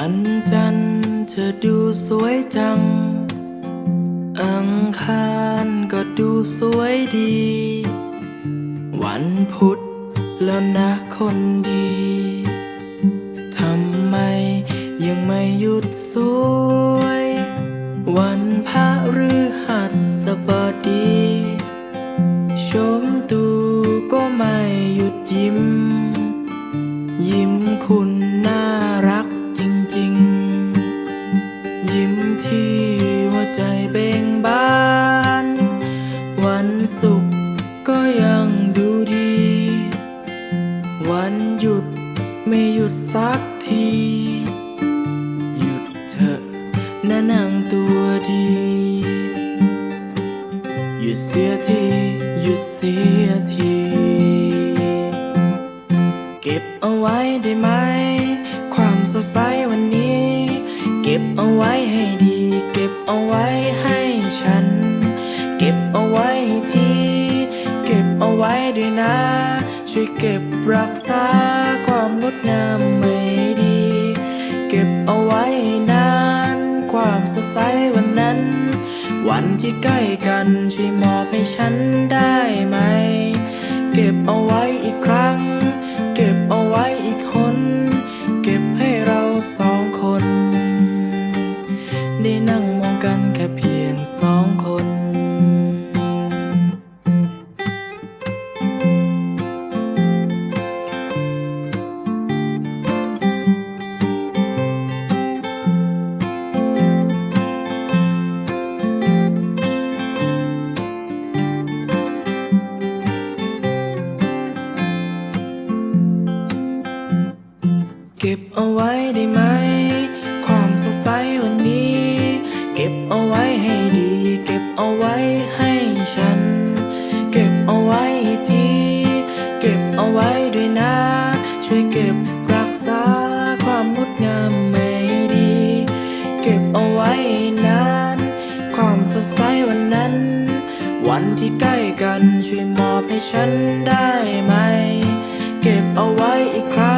วันจันทร์เธอดูสวยจัง อังคารก็ดูสวยดี วันพุธแล้วนะคนดี ทำไมยังไม่หยุดสวย วันพระฤ ที่หัวใจเบ่งบาน วันศุกร์ก็ยังดูดี วันหยุดไม่หยุดสักที หยุดเถอะนะนางตัวดี หยุดเสียที หยุดเสียที เก็บเอาไว้ได้ไหม ความสดใสวันนี้ ก็บเอาไว้ให้ดี เก็บเอาไว้ให้ฉัน เก็บเอาไว้ที่ เก็บเอาไว้ด้วยนะ ช่วยเก็บรักษาความงดงามไม่ดี เก็บเอาไว้นาน ความสดใสวันนั้น วันที่ใกล้กันช่วยมอบให้ฉันได้ไหม เก็บเอาไว้อีกครั้ง เก็บเอาไว้ได้ไหม ความสดใสวันนี้ เก็บเอาไว้ให้ดี เก็บเอาไว้ให้ฉัน เก็บเอาไว้ทีเก็บเอาไว้ด้วยนะ ช่วยเก็บรักษาความงดงามไม่ดี เก็บเอาไว้นานความสดใสวันนั้น วันที่ใกล้กันช่วยมอบให้ฉันได้ไหม เก็บเอาไว้อีกครั